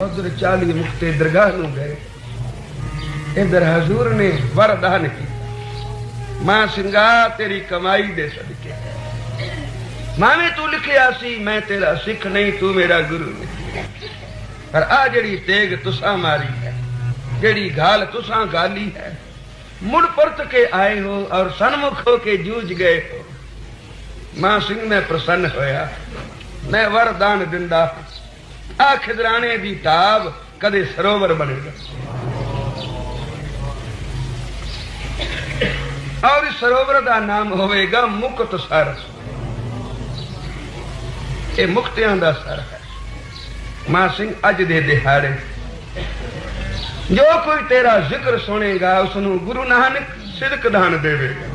ਉਧਰ ਚਾਲੀ ਮੁਕਤੇ ਦਰਗਾਹ ਨੂੰ ਗਏ ਇਧਰ ਹਜ਼ੂਰ ਨੇ ਵਰਦਾਨ ਕੀਤਾ ਮਾਂ ਸਿੰਘਾ ਤੇਰੀ ਕਮਾਈ ਦੇ ਸਦਕੇ ਮਾਵੇਂ ਤੂੰ ਲਿਖਿਆ ਸੀ ਮੈਂ ਤੇਰਾ ਸਿੱਖ ਨਹੀਂ ਤੂੰ ਮੇਰਾ ਗੁਰੂ ਨਹੀਂ ਪਰ ਆ ਜਿਹੜੀ ਤੇਗ ਤੁਸਾਂ ਮਾਰੀ ਹੈ ਜਿਹੜੀ ਗਾਲ ਤੁਸਾਂ ਗਾਲੀ ਹੈ ਮੁੜ ਪਰਤ ਕੇ ਆਏ ਹੋ ਔਰ ਸਨਮੁਖ ਹੋ ਕੇ ਜੂਝ ਗਏ ਹੋ ਮਾਂ ਸਿੰਘ ਮੈਂ ਪ੍ਰਸੰਨ ਹੋਇਆ ਮੈਂ ਵਰਦਾਨ ਦਿੰਦਾ ਆ ਖਿਦਰਾਣੇ ਦੀ ਤਾਬ ਕਦੇ ਸਰੋਵਰ ਬਣੇਗਾ ਔਰ ਇਸ ਸਰੋਵਰ ਦਾ ਨਾਮ ਹੋਵੇਗਾ ਮੁਕਤ ਸਰ। ਇਹ ਮੁਕਤਿਆਂ ਦਾ ਸਰ ਹੈ। ਮਾਂ ਸਿੰਘ ਅੱਜ ਦੇ ਦਿਹਾੜੇ। ਜੋ ਕੋਈ ਤੇਰਾ ਜ਼ਿਕਰ ਸੁਣੇਗਾ ਉਸ ਨੂੰ ਗੁਰੂ ਨਾਨਕ ਸਿਦਕ ਦਾਨ ਦੇਵੇਗਾ।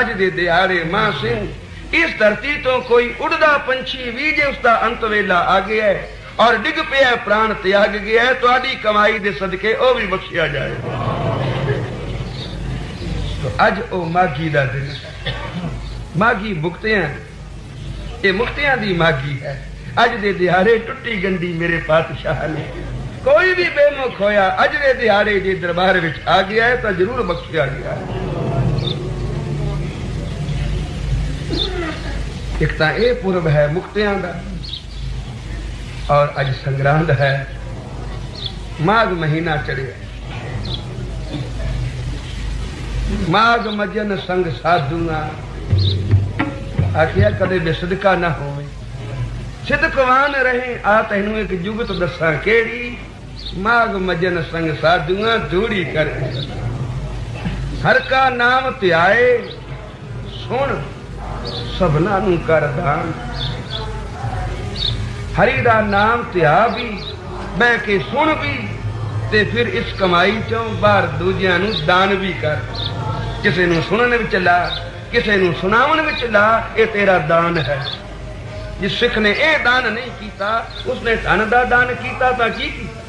ਅੱਜ ਦੇ ਦਿਹਾੜੇ ਮਾਂ ਸਿੰਘ ਇਸ ਧਰਤੀ ਤੋਂ ਕੋਈ ਉੜਦਾ ਪੰਛੀ ਵੀ ਜੇ ਉਸ ਦਾ ਅੰਤ ਵੇਲਾ ਆ ਗਿਆ ਹੈ ਔਰ ਡਿੱਗ ਪਿਆ ਪ੍ਰਾਣ ਤਿਆਗ ਗਿਆ ਹੈ, ਤੁਹਾਡੀ ਕਮਾਈ ਦੇ ਸਦਕੇ ਉਹ ਵੀ ਬਖਸ਼ਿਆ ਜਾਏ। ਤੋ ਅੱਜ ਉਹ ਮਾਗੀ ਦਾ ਦਿਨ ਮਾਗੀ ਮੁਕਤਿਆਂ ਇਹ ਮੁਕਤਿਆਂ ਦੀ ਮਾਗੀ ਹੈ। ਅੱਜ ਦੇ ਦਿਹਾੜੇ ਟੁੱਟੀ ਗੰਢੀ ਮੇਰੇ ਪਾਤਸ਼ਾਹ ਨੇ। ਕੋਈ ਵੀ ਬੇਮੁਖ ਹੋਇਆ ਅੱਜ ਦੇ ਦਿਹਾੜੇ ਜੇ ਦਰਬਾਰ ਵਿੱਚ ਆ ਗਿਆ ਹੈ ਤਾਂ ਜ਼ਰੂਰ ਬਖਸ਼ਿਆ ਗਿਆ ਹੈ। ਇੱਕ ਤਾਂ ਇਹ ਪੁਰਬ ਹੈ ਮੁਕਤਿਆਂ ਦਾ ਔਰ ਅੱਜ ਸੰਗਰਾਂਦ ਹੈ। ਮਾਘ ਮਹੀਨਾ ਚੜਿਆ ਮਾਘ ਮਜਨ ਸੰਗ ਸਾਧੂਆਂ। ਆਖਿਆ, ਕਦੇ ਬਿਸਦਕਾ ਨਾ ਹੋਵੇ। ਸਿਦਕਵਾਨ ਰਹੇ, ਆ ਤੈਨੂੰ ਇੱਕ ਜੁਗਤ ਦੱਸਾਂ ਕਿਹੜੀ? ਮਾਘ ਮਜਨ ਸੰਗ ਸਾਧੂਆਂ, ਦੂੜੀ ਕਰ। ਹਰ ਕਾ ਨਾਮ ਧਿਆਏ, ਸੁਣ ਸਭਨਾ ਨੂੰ ਕਰ ਦਾਨ ਹਰੀ ਦਾ ਨਾਮ ਧਿਆ ਵੀ, ਬਹਿ ਕੇ ਸੁਣ ਵੀ, ਤੇ ਫਿਰ ਇਸ ਕਮਾਈ ਚੋਂ ਬਾਹਰ ਦੂਜਿਆਂ ਨੂੰ ਦਾਨ ਵੀ ਕਰ। ਕਿਸੇ ਨੂੰ ਸੁਣਨ ਵਿੱਚ ਲਾ, ਕਿਸੇ ਨੂੰ ਸੁਣਾਉਣ ਵਿੱਚ ਲਾ, ਇਹ ਤੇਰਾ ਦਾਨ ਹੈ। ਜਿਸ ਸਿੱਖ ਨੇ ਇਹ ਦਾਨ ਨਹੀਂ ਕੀਤਾ, ਉਸਨੇ ਧਨ ਦਾ ਦਾਨ ਕੀਤਾ ਤਾਂ ਕੀ ਕੀਤਾ?